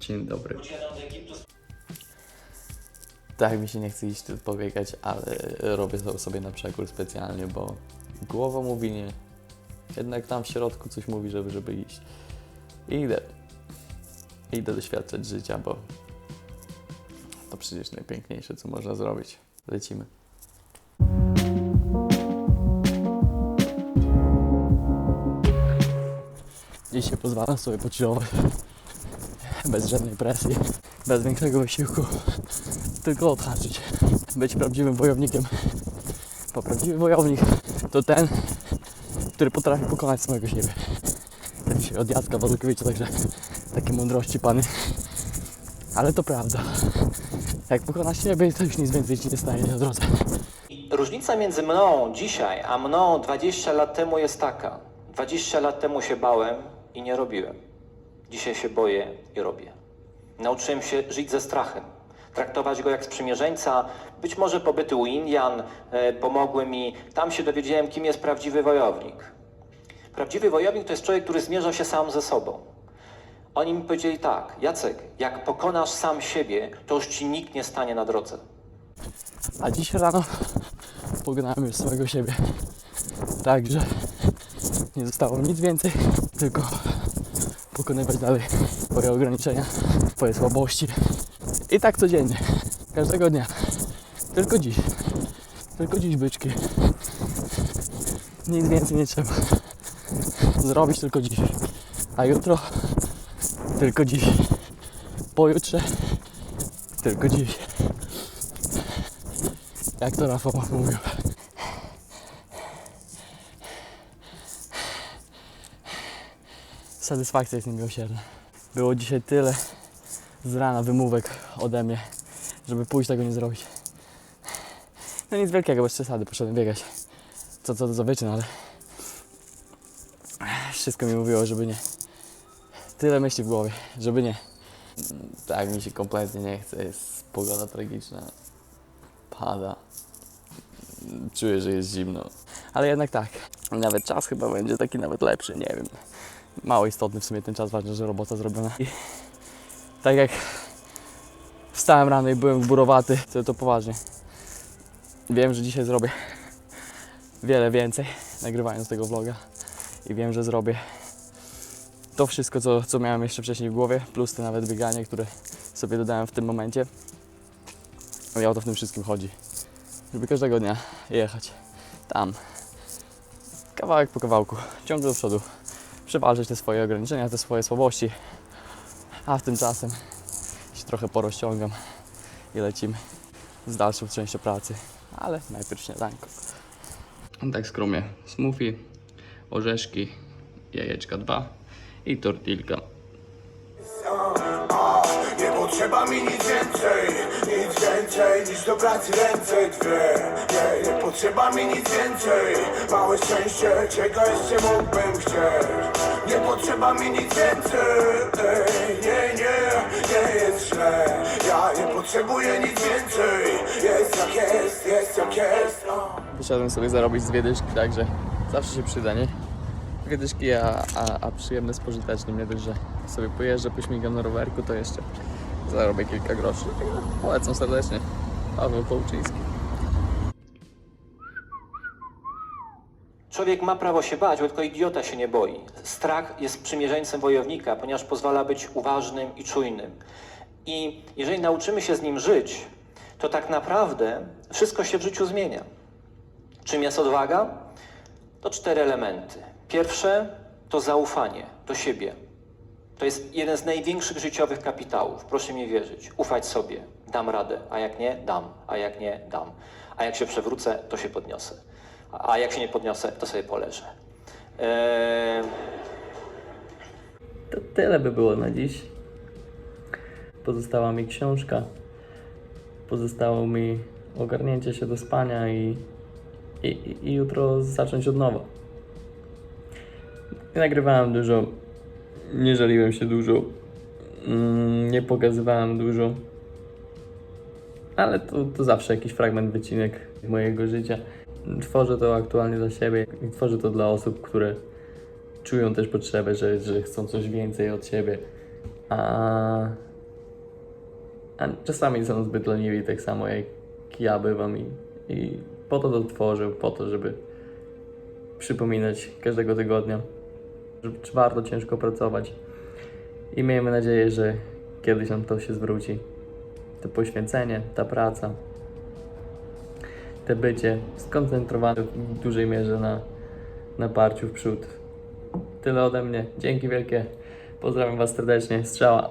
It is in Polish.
Dzień dobry. Tak mi się nie chce iść tu pobiegać, ale robię to sobie na przekór specjalnie, bo głowa mówi nie. Jednak tam w środku coś mówi, żeby, żeby iść. I idę. Idę doświadczać życia, bo to przecież najpiękniejsze, co można zrobić. Lecimy. Dzisiaj pozwalam sobie pochillować. Bez żadnej presji, bez większego wysiłku. Tylko odhaczyć. Być prawdziwym wojownikiem. Bo prawdziwy wojownik to ten, który potrafi pokonać samego siebie. Tak dzisiaj od Jacka Walkiewicza, także takie mądrości pany. Ale to prawda. Jak pokonasz siebie, to już nic więcej ci nie stanie na drodze. Różnica między mną dzisiaj, a mną 20 lat temu jest taka. 20 lat temu się bałem i nie robiłem. Dzisiaj się boję i robię. Nauczyłem się żyć ze strachem, traktować go jak sprzymierzeńca. Być może pobyty u Indian e, pomogły mi. Tam się dowiedziałem, kim jest prawdziwy wojownik. Prawdziwy wojownik to jest człowiek, który zmierza się sam ze sobą. Oni mi powiedzieli tak, Jacek, jak pokonasz sam siebie, to już ci nikt nie stanie na drodze. A dziś rano pognałem już samego siebie. Także nie zostało nic więcej, tylko pokonywać dalej swoje ograniczenia, swoje słabości. I tak codziennie, każdego dnia. Tylko dziś. Tylko dziś byczki. Nic więcej nie trzeba. Zrobić tylko dziś. A jutro tylko dziś. Pojutrze tylko dziś. Jak to Rafał mówił. Satysfakcja jest niemiłosierna. Było dzisiaj tyle z rana wymówek ode mnie, żeby pójść tego nie zrobić. No nic wielkiego, bez przesady, poszedłem biegać. Co, co za wyczyn, ale wszystko mi mówiło, żeby nie. Tyle myśli w głowie, żeby nie. Tak mi się kompletnie nie chce, jest pogoda tragiczna. Pada. Czuję, że jest zimno. Ale jednak tak. Nawet czas chyba będzie taki nawet lepszy, nie wiem. Mało istotny w sumie ten czas, ważne, że robota zrobiona. I tak jak wstałem rano i byłem wburowaty, to to poważnie. Wiem, że dzisiaj zrobię wiele więcej, nagrywając tego vloga. I wiem, że zrobię to wszystko, co, co miałem jeszcze wcześniej w głowie, plus te nawet bieganie, które sobie dodałem w tym momencie. I o to w tym wszystkim chodzi. Żeby każdego dnia jechać tam, kawałek po kawałku, ciągle do przodu, przewalczyć te swoje ograniczenia, te swoje słabości, a w tym czasem się trochę porozciągam i lecimy z dalszą częścią pracy, ale najpierw śniadanko. Tak skromnie, smoothie, orzeszki, jajeczka dwa i tortilka. Potrzeba mi nic więcej, nic więcej niż do pracy ręce dwie nie, nie potrzeba mi nic więcej, małe szczęście, czego jeszcze mógłbym chcieć Nie potrzeba mi nic więcej, ej, nie, nie, nie jest źle Ja nie potrzebuję nic więcej, jest jak jest, jest jak jest o. Wyszedłem sobie zarobić z wiedyszki, także zawsze się przyda, nie? Wiedyszki, a, a, a przyjemne z pożytecznym. Nie dość, że sobie pojeżdżę, pośmigam na rowerku, to jeszcze zarobię kilka groszy. Polecam serdecznie. Paweł Połczyński. Człowiek ma prawo się bać, bo tylko idiota się nie boi. Strach jest sprzymierzeńcem wojownika, ponieważ pozwala być uważnym i czujnym. I jeżeli nauczymy się z nim żyć, to tak naprawdę wszystko się w życiu zmienia. Czym jest odwaga? To cztery elementy. Pierwsze to zaufanie do siebie. To jest jeden z największych życiowych kapitałów. Proszę mi wierzyć. Ufać sobie. Dam radę. A jak nie, dam. A jak nie, dam. A jak się przewrócę, to się podniosę. A jak się nie podniosę, to sobie poleżę. Eee, To tyle by było na dziś. Pozostała mi książka. Pozostało mi ogarnięcie się do spania i, i, i- jutro zacząć od nowa. Nagrywałem dużo, nie żaliłem się dużo, mm, nie pokazywałem dużo, ale to, to zawsze jakiś fragment, wycinek mojego życia. Tworzę to aktualnie dla siebie i tworzę to dla osób, które czują też potrzebę, że, że chcą coś więcej od siebie. A a czasami są zbyt leniwi, tak samo jak ja bywam i, i po to to tworzył, po to, żeby przypominać każdego tygodnia, warto ciężko pracować i miejmy nadzieję, że kiedyś nam to się zwróci. To poświęcenie, ta praca, te bycie skoncentrowane w dużej mierze na, na parciu w przód. Tyle ode mnie. Dzięki wielkie. Pozdrawiam Was serdecznie. Strzała.